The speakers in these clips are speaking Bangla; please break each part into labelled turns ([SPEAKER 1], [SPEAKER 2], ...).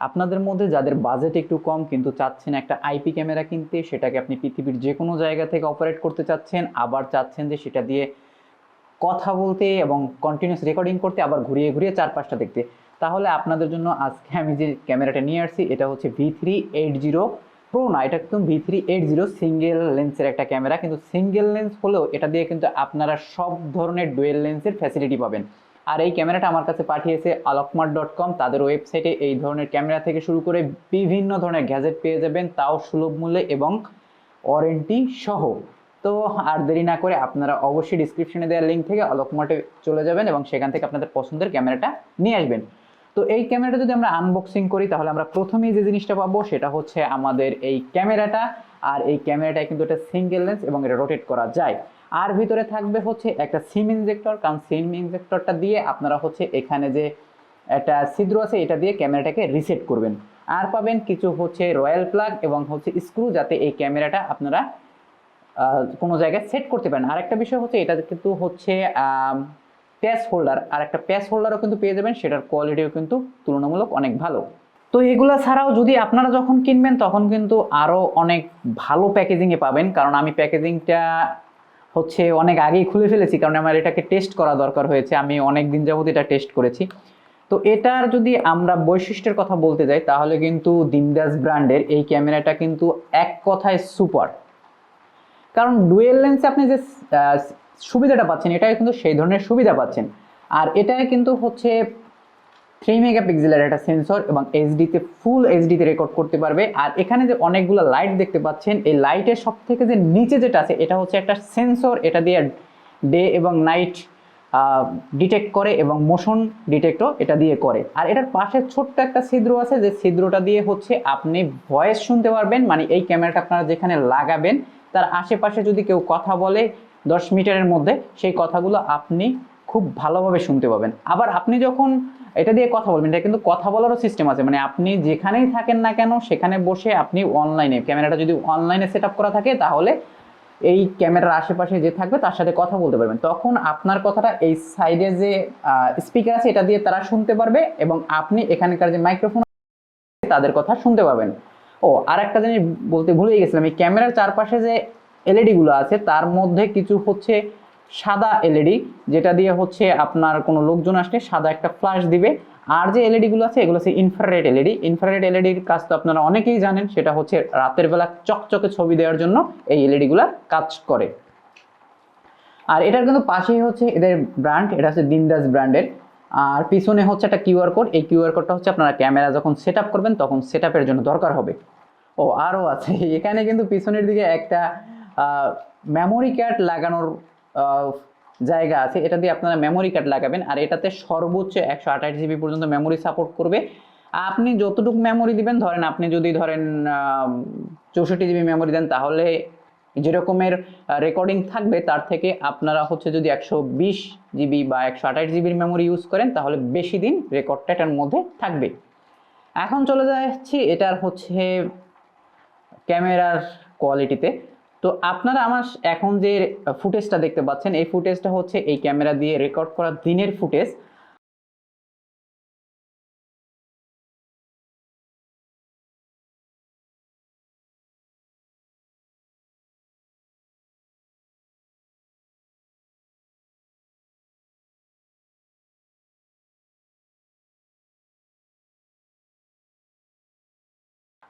[SPEAKER 1] আপনাদের মধ্যে যাদের বাজেট একটু কম কিন্তু চাচ্ছেন একটা আইপি ক্যামেরা কিনতে, সেটাকে আপনি পৃথিবীর যে কোনো জায়গা থেকে অপারেট করতে চাচ্ছেন, আবার চাচ্ছেন যে সেটা দিয়ে কথা বলতে এবং কন্টিনিউস রেকর্ডিং করতে, আবার ঘুরিয়ে ঘুরিয়ে চার পাঁচটা দেখতে। তাহলে আপনাদের জন্য আজকে আমি যে ক্যামেরাটা নিয়ে আসছি, এটা হচ্ছে V three eight zero pro না, এটা একদম V three eight zero single লেন্সের একটা ক্যামেরা কিন্তু সিঙ্গেল লেন্স হলেও এটা দিয়ে কিন্তু আপনারা সব ধরনের ডুয়েল লেন্সের ফ্যাসিলিটি পাবেন। আর এই ক্যামেরাটা আমার কাছে পাঠিয়েছে আলকমার্ট ডট কম তাদের ওয়েবসাইটে এই ধরনের ক্যামেরা থেকে শুরু করে বিভিন্ন ধরনের গ্যাজেট পেয়ে যাবেন, তাও সুলভ মূল্যে এবং ওয়ারেন্টি সহ। তো আর দেরি না করে আপনারা অবশ্যই ডিসক্রিপশনে দেওয়ার লিঙ্ক থেকে আলোকমার্টে চলে যাবেন এবং সেখান থেকে আপনাদের পছন্দের ক্যামেরাটা নিয়ে আসবেন। তো এই ক্যামেরাটা যদি আমরা আনবক্সিং করি, তাহলে আমরা প্রথমেই যে জিনিসটা পাবো, সেটা হচ্ছে আমাদের এই ক্যামেরাটা। আর এই ক্যামেরাটা কিন্তু এটা সিঙ্গেল লেন্স এবং এটা রোটেট করা যায়। আর ভিতরে থাকবে হচ্ছে একটা সিম ইনজেক্টর কারণ সিম ইনজেক্টরটা দিয়ে আপনারা হচ্ছে এখানে যে একটা ছিদ্র আছে, এটা দিয়ে ক্যামেরাটাকে রিসেট করবেন। আর পাবেন কিছু হচ্ছে রয়্যাল প্লাগ এবং হচ্ছে স্ক্রু যাতে এই ক্যামেরাটা আপনারা কোনো জায়গায় সেট করতে পারেন। আর একটা বিষয় হচ্ছে, এটা কিন্তু হচ্ছে প্যাস হোল্ডার আর একটা প্যাস হোল্ডারও কিন্তু পেয়ে যাবেন, সেটার কোয়ালিটিও কিন্তু তুলনামূলক অনেক ভালো। তো এগুলো ছাড়াও যদি আপনারা যখন কিনবেন, তখন কিন্তু আরও অনেক ভালো প্যাকেজিংয়ে পাবেন। কারণ আমি প্যাকেজিংটা হচ্ছে অনেক আগেই খুলে ফেলেছি, কারণ আমার এটাকে টেস্ট করা দরকার হয়েছে। আমি অনেক দিন যাবত এটা টেস্ট করেছি। তো এটার যদি আমরা বৈশিষ্ট্যের কথা বলতে যাই, তাহলে কিন্তু দিনদাস ব্র্যান্ডের এই ক্যামেরাটা কিন্তু এক কথায় সুপার। কারণ ডুয়েল লেন্সে আপনি যে সুবিধাটা পাচ্ছেন, এটাই কিন্তু সেই ধরনের সুবিধা পাচ্ছেন। আর এটাই কিন্তু হচ্ছে থ্রি মেগাপিক্সেলের একটা সেন্সর এবং এইচডিতে ফুল এইচডিতে রেকর্ড করতে পারবে। আর এখানে যে অনেকগুলো লাইট দেখতে পাচ্ছেন, এই লাইটের সব থেকে যে নিচে যেটা আছে, এটা হচ্ছে একটা সেন্সর এটা দিয়ে ডে এবং নাইট ডিটেক্ট করে এবং মোশন ডিটেক্টও এটা দিয়ে করে। আর এটার পাশে ছোট্ট একটা ছিদ্র আছে, যে ছিদ্রটা দিয়ে হচ্ছে আপনি ভয়েস শুনতে পারবেন মানে এই ক্যামেরাটা আপনারা যেখানে লাগাবেন, তার আশেপাশে যদি কেউ কথা বলে দশ মিটারের মধ্যে, সেই কথাগুলো আপনি খুব ভালোভাবে শুনতে পাবেন। আবার আপনি যখন এটা দিয়ে কথা বলবেন, এটা কিন্তু কথা বলারও সিস্টেম আছে। মানে আপনি যেখানেই থাকেন না কেন, সেখানে বসে আপনি অনলাইনে ক্যামেরাটা যদি অনলাইনে সেট করা থাকে, তাহলে এই ক্যামেরার আশেপাশে যে থাকবে, তার সাথে কথা বলতে পারবেন। তখন আপনার কথাটা এই সাইডে যে স্পিকার আছে, এটা দিয়ে তারা শুনতে পারবে এবং আপনি এখানকার যে মাইক্রোফোন তাদের কথা শুনতে পাবেন। ও আর একটা জিনিস বলতে ভুলে গেছিলাম, এই ক্যামেরার চারপাশে যে এলইডি গুলো আছে, তার মধ্যে কিছু হচ্ছে সাদা এলইডি যেটা দিয়ে হচ্ছে আপনার কোনো লোকজন আসলে সাদা একটা ফ্ল্যাশ দিবে। আর যে এলইডি গুলো আছে, এগুলো হচ্ছে ইনফ্রারেড এলইডি ইনফ্রারেড এলইডির কাজ তো আপনারা অনেকেই জানেন, সেটা হচ্ছে রাতের বেলা চকচকে ছবি দেওয়ার জন্য এই এলইডি গুলা কাজ করে। আর এটার কিন্তু পাশেই হচ্ছে এদের ব্র্যান্ড এটা হচ্ছে দিনদাস ব্র্যান্ডের আর পিছনে হচ্ছে একটা কিউআর কোড এই কিউআর কোডটা হচ্ছে আপনারা ক্যামেরা যখন সেট করবেন, তখন সেট জন্য দরকার হবে। ও আরও আছে। এখানে কিন্তু পিছনের দিকে একটা মেমোরি কার্ড লাগানোর জায়গা আছে। এটা দিয়ে আপনারা মেমোরি কার্ড লাগাবেন আর এটাতে সর্বোচ্চ একশো আঠাশ জিবি পর্যন্ত মেমোরি সাপোর্ট করবে। আপনি যতটুকু মেমোরি দিবেন, ধরেন আপনি যদি ধরেন চৌষট্টি জিবি মেমোরি দেন, তাহলে যেরকমের রেকর্ডিং থাকবে, তার থেকে আপনারা হচ্ছে যদি একশো বিশ জিবি বা একশো আঠাশ জিবির মেমোরি ইউজ করেন, তাহলে বেশি দিন রেকর্ডটা এটার মধ্যে থাকবে। এখন চলে যাচ্ছি, এটার হচ্ছে ক্যামেরার কোয়ালিটিতে তো আপনারা আমার এখন যে ফুটেজটা দেখতে পাচ্ছেন, এই ফুটেজটা হচ্ছে এই ক্যামেরা দিয়ে রেকর্ড করা দিনের ফুটেজ।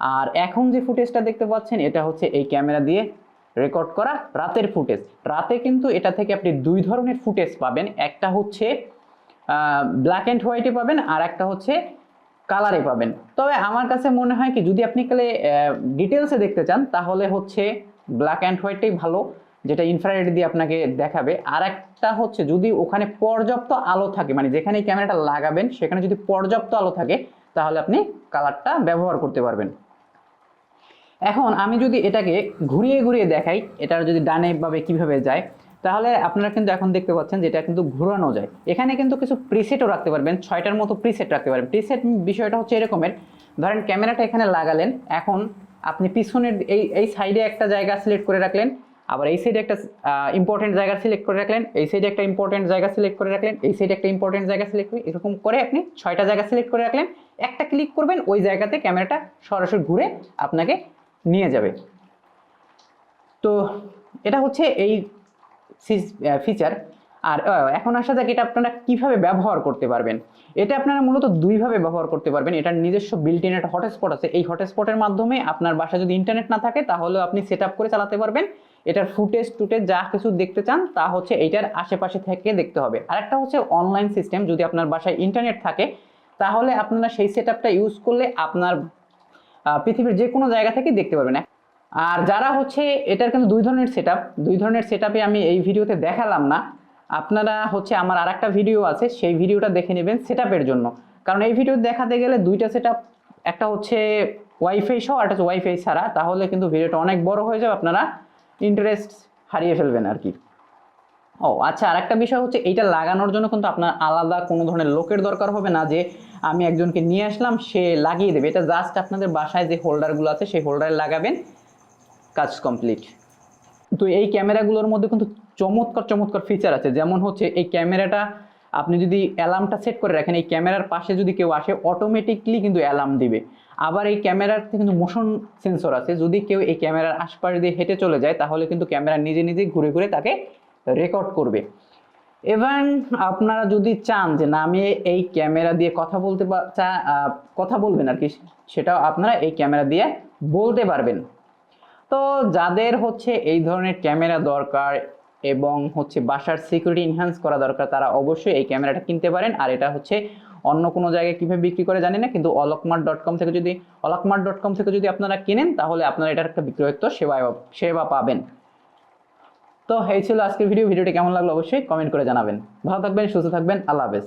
[SPEAKER 1] আর এখন যে ফুটেজটা দেখতে পাচ্ছেন, এটা হচ্ছে এই ক্যামেরা দিয়ে রেকর্ড করা রাতের ফুটেজ। রাতে কিন্তু এটা থেকে আপনি দুই ধরনের ফুটেজ পাবেন। একটা হচ্ছে ব্ল্যাক অ্যান্ড হোয়াইটে পাবেন আর একটা হচ্ছে কালারে পাবেন। তবে আমার কাছে মনে হয় কি, যদি আপনি কালে ডিটেলসে দেখতে চান, তাহলে হচ্ছে ব্ল্যাক অ্যান্ড হোয়াইটটাই ভালো, যেটা ইনফ্রারেড দিয়ে আপনাকে দেখাবে। আর একটা হচ্ছে, যদি ওখানে পর্যাপ্ত আলো থাকে মানে যেখানে ক্যামেরাটা লাগাবেন, সেখানে যদি পর্যাপ্ত আলো থাকে, তাহলে আপনি কালারটা ব্যবহার করতে পারবেন। এখন আমি যদি এটাকে ঘুরিয়ে ঘুরিয়ে দেখাই, এটার যদি ডানে ভাবে কীভাবে যায়, তাহলে আপনারা কিন্তু এখন দেখতে পাচ্ছেন যে এটা কিন্তু ঘোরানো যায়। এখানে কিন্তু কিছু প্রিসেটও রাখতে পারবেন, ছয়টার মতো প্রিসেট রাখতে পারবেন। প্রিসেট বিষয়টা হচ্ছে এরকমের, ধরেন ক্যামেরাটা এখানে লাগালেন, এখন আপনি পিছনের এই এই সাইডে একটা জায়গা সিলেক্ট করে রাখলেন, আবার এই সাইডে একটা ইম্পর্টেন্ট জায়গা সিলেক্ট করে রাখলেন, এই সাইডে একটা ইম্পর্টেন্ট জায়গা সিলেক্ট করে রাখলেন, এই সাইডে একটা ইম্পর্টেন্ট জায়গা সিলেক্ট করে, এরকম করে আপনি ছয়টা জায়গা সিলেক্ট করে রাখলেন, একটা ক্লিক করবেন, ওই জায়গাতে ক্যামেরাটা সরাসরি ঘুরে আপনাকে নিয়ে যাবে। তো এটা হচ্ছে এই ফিচার আর এখন আসা যাক এটা আপনারা কীভাবে ব্যবহার করতে পারবেন। এটা আপনারা মূলত দুইভাবে ব্যবহার করতে পারবেন। এটার নিজস্ব বিল্ট ইন একটা হটস্পট আছে। এই হটস্পটের মাধ্যমে আপনার বাসায় যদি ইন্টারনেট না থাকে তাহলে আপনি সেট করে চালাতে পারবেন। এটার ফুটেজ টুটেজ যা কিছু দেখতে চান, তা হচ্ছে এইটার আশেপাশে থেকে দেখতে হবে। আর একটা হচ্ছে অনলাইন সিস্টেম যদি আপনার বাসায় ইন্টারনেট থাকে, তাহলে আপনারা সেই সেট ইউজ করলে আপনার পৃথিবীর যে কোনো জায়গা থেকে দেখতে পারবেন। আর যারা হচ্ছে, এটার কিন্তু দুই ধরনের সেট দুই ধরনের সেট আমি এই ভিডিওতে দেখালাম না। আপনারা হচ্ছে, আমার আর একটা ভিডিও আছে, সেই ভিডিওটা দেখে নেবেন সেট জন্য। কারণ এই ভিডিও দেখাতে গেলে দুইটা সেট একটা হচ্ছে ওয়াইফাই সহ আরেকটা হচ্ছে ওয়াইফাই ছাড়া। তাহলে কিন্তু ভিডিওটা অনেক বড় হয়ে যাবে, আপনারা ইন্টারেস্ট হারিয়ে ফেলবেন আর কি। ও আচ্ছা আরেকটা বিষয় হচ্ছে এইটা লাগানোর জন্য কিন্তু আপনার আলাদা কোনো ধরনের লোকের দরকার হবে না যে আমি একজনকে নিয়ে আসলাম, সে লাগিয়ে দেবে। এটা জাস্ট আপনাদের বাসায় যে হোল্ডারগুলো আছে, সেই হোল্ডারে লাগাবেন। কাজ কমপ্লিট তো এই ক্যামেরাগুলোর মধ্যে কিন্তু চমৎকার চমৎকার ফিচার আছে। যেমন হচ্ছে এই ক্যামেরাটা, আপনি যদি অ্যালার্মটা সেট করে রাখেন, এই ক্যামেরার পাশে যদি কেউ আসে অটোমেটিকলি কিন্তু অ্যালার্ম দিবে। আবার এই ক্যামেরার কিন্তু মোশন সেন্সর আছে। যদি কেউ এই ক্যামেরার আশপাশ দিয়ে হেঁটে চলে যায়, তাহলে কিন্তু ক্যামেরা নিজে নিজে ঘুরে ঘুরে তাকে রেকর্ড করবে। এবং আপনারা যদি চান যে না, আমি এই ক্যামেরা দিয়ে কথা বলতে চা কথা বলবেন আর কি, সেটাও আপনারা এই ক্যামেরা দিয়ে বলতে পারবেন। তো যাদের হচ্ছে এই ধরনের ক্যামেরা দরকার এবং হচ্ছে বাসার সিকিউরিটি ইনহ্যান্স করা দরকার, তারা অবশ্যই এই ক্যামেরাটা কিনতে পারেন। আর এটা হচ্ছে অন্য কোনো জায়গায় কীভাবে বিক্রি করে জানি না, কিন্তু অলকমার্ট ডট কম থেকে যদি অলকমার্ট ডট কম থেকে যদি আপনারা কেনেন, তাহলে আপনারা এটার একটা বিক্রয়োক্ত সেবা সেবা পাবেন। তো এই ছিল আজকের ভিডিও ভিডিওটি কেমন লাগল অবশ্যই কমেন্ট করে জানাবেন। ভালো থাকবেন, সুস্থ থাকবেন। আল্লাহ হাফেজ।